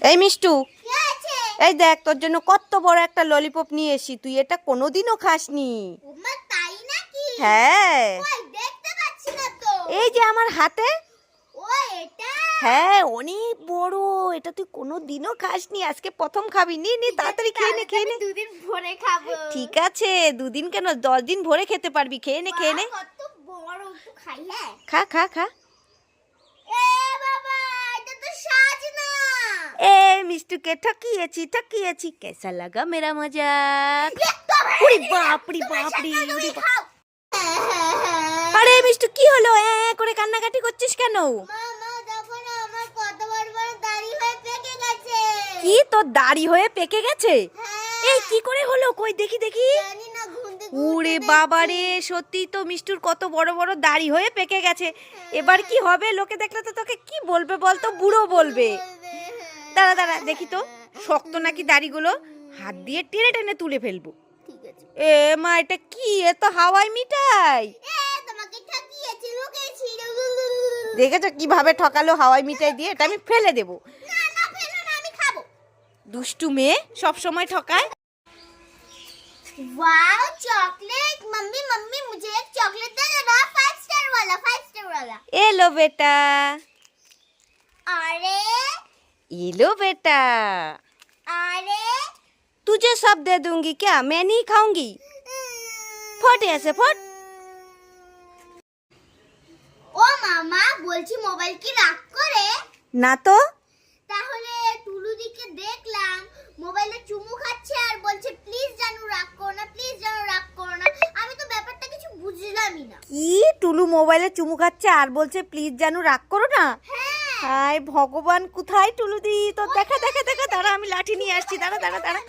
এই মিষ্টু। এই দেখ তোর জন্য কত বড় একটা ললিপপ নিয়ে এসি তুই এটা কোনোদিনও খাসনি। হ্যাঁ। এই যে আমার হাতে। হ্যাঁ অনেক বড়। এটা তুই কোনোদিনও খাসনি। আজকে প্রথম খাবি। নি নি তাড়াতাড়ি খেয়ে নে খেয়ে নে। দুদিন ভরে খাব। ঠিক আছে দুদিন কেন? দশ দিন ভরে খেতে পারবি। খেয়ে নে খেয়ে নে। হ্যাঁ। খা খা খা এ বাবা এটা তো সাজনা বিষ্টুকে ঠকিয়েছি ঠকিয়েছি কেসা লাগা মেরা মজাক ওরে বাপরি বাপরি ওরে আরে বিষ্টু কি হলো এ করে কান্নাকাটি করছিস কেন কি তোর দাড়ি হয়ে পেকে গেছে এই কি করে হলো কই দেখি দেখি ওরে বাবারে সত্যি তো মিষ্টুর কত বড় বড় দাড়ি হয়ে পেকে গেছে এবার কি হবে লোকে দেখলে তো তোকে কি বলবে বলতো বুড়ো বলবে দাঁড়া দাঁড়া দেখি তো শক্ত নাকি দাড়িগুলো হাত দিয়ে টেনে টেনে তুলে ফেলবো ঠিক আছে এ মা এটা কি এ তো হাওয়াই মিঠাই এ তোমাকে ঠকিয়েছি লুকিয়েছি দেখেছো কিভাবে ঠকালো হাওয়াই মিঠাই দিয়ে এটা আমি ফেলে দেব না না ফেলো না আমি খাবো দুষ্টু মেয়ে সব সময় ঠকায় वाओ चॉकलेट मम्मी मम्मी मुझे एक चॉकलेट दे देना फाइव स्टार वाला फाइव स्टार वाला এলো বেটা अरे এলো বেটা अरे तुझे सब दे दूंगी क्या मैं नहीं खाऊंगी ফট ऐसे ফট ও মামা বলছি মোবাইল কি রাগ করে না তো তাহলে টুলুদিকে দেখলাম মোবাইলে চুমু খাচ্ছে আর বলছে প্লিজ জানু রাগ করো না প্লিজ জানু রাগ করো না আমি তো ব্যাপারটা কিছু বুঝলামই না কি টুলু মোবাইলে চুমু খাচ্ছে আর বলছে প্লিজ জানু রাগ করো না হ্যাঁ হায় ভগবান কোথায় টুলু দি? তো দেখা দেখা দেখা দাঁড়া আমি লাঠি নিয়ে আসছি দাঁড়া দাঁড়া দাঁড়া।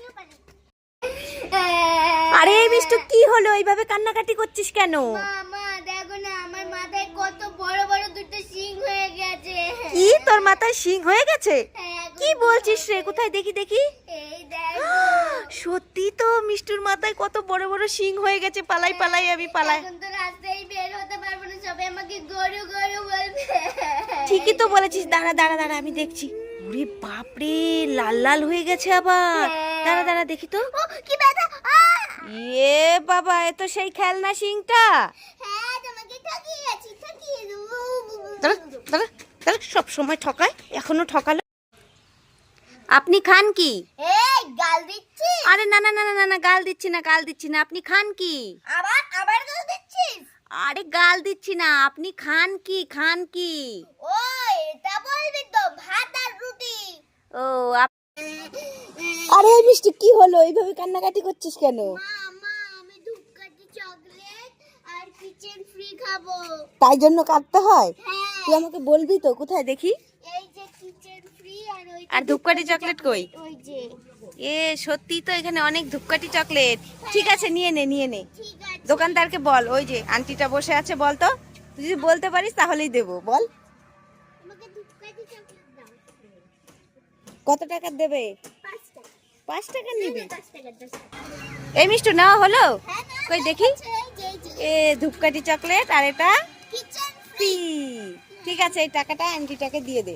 আরে মিষ্টু কি হলো? এইভাবে কান্নাকাটি করছিস কেন? মামা দেখো না আমার মাথায় কত বড় বড় দুটো শিং হয়ে গেছে। কি? তোর মাথায় শিং হয়ে গেছে? হ্যাঁ কি বলছিস রে? কোথায়? দেখি দেখি। এই দেখো। সত্যি তো মিষ্টুর মাথায় কত বড় বড় শিং হয়ে গেছে। পালাই পালাই আমি পালাই। এখন তো রাস্তায় বের হতে পারব না সবাই আমাকে গরু গরু বলবে। ঠিকই তো বলেছিস। দাঁড়া দাঁড়া দাঁড়া আমি দেখছি। ওরে বাপরে লাল লাল হয়ে গেছে আবার। দাঁড়া দাঁড়া দেখি তো। কি ব্যথা! ইয়ে বাবা এ তো সেই খেলনা সিংটা হ্যাঁ তোমাকে ঠকিয়েছি ঠকিয়ে দেবো। দাঁড়া দাঁড়া দাঁড়া সব সময় ঠকায় এখনও ঠকালো। আপনি খান কি? এই গাল দিচ্ছি। আরে না না না না না গাল দিচ্ছি না গাল দিচ্ছি না আপনি খান কি? আবার আবার আরে গাল দিচ্ছি না আপনি খান কি খান কি? ও এটা বলবি তো ভাত আর রুটি। ও আরে মিষ্টি কি হলো? এইভাবে কান্নাকাটি করছিস কেন? মা আমি ধূপকাঠি চকলেট আর কিচেন ফ্রি খাব। তাই জন্য কাটতে হয়? হ্যাঁ। তুই আমাকে বলবি তো কোথায় দেখি? এই যে কিচেন ফ্রি আর ধূপকাঠি চকলেট কই? এ সত্যি তো এখানে অনেক ধূপকাঠি চকলেট। ঠিক আছে নিয়ে নে নিয়ে নে। ঠিক আছে দোকানদারকে বল, ওই যে আন্টিটা বসে আছে, বল তো। তুই যদি বলতে পারিস, তাহলেই দেবো, বল। কত টাকা দেবে? পাঁচ টাকা নিবে? এই মিষ্টু, নেওয়া হলো? কই দেখি। এ, ধূপকাঠি চকলেট আর এটা কিচেন ঠিক আছে, এই টাকাটা আন্টিটাকে দিয়ে দে।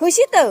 খুশি তো?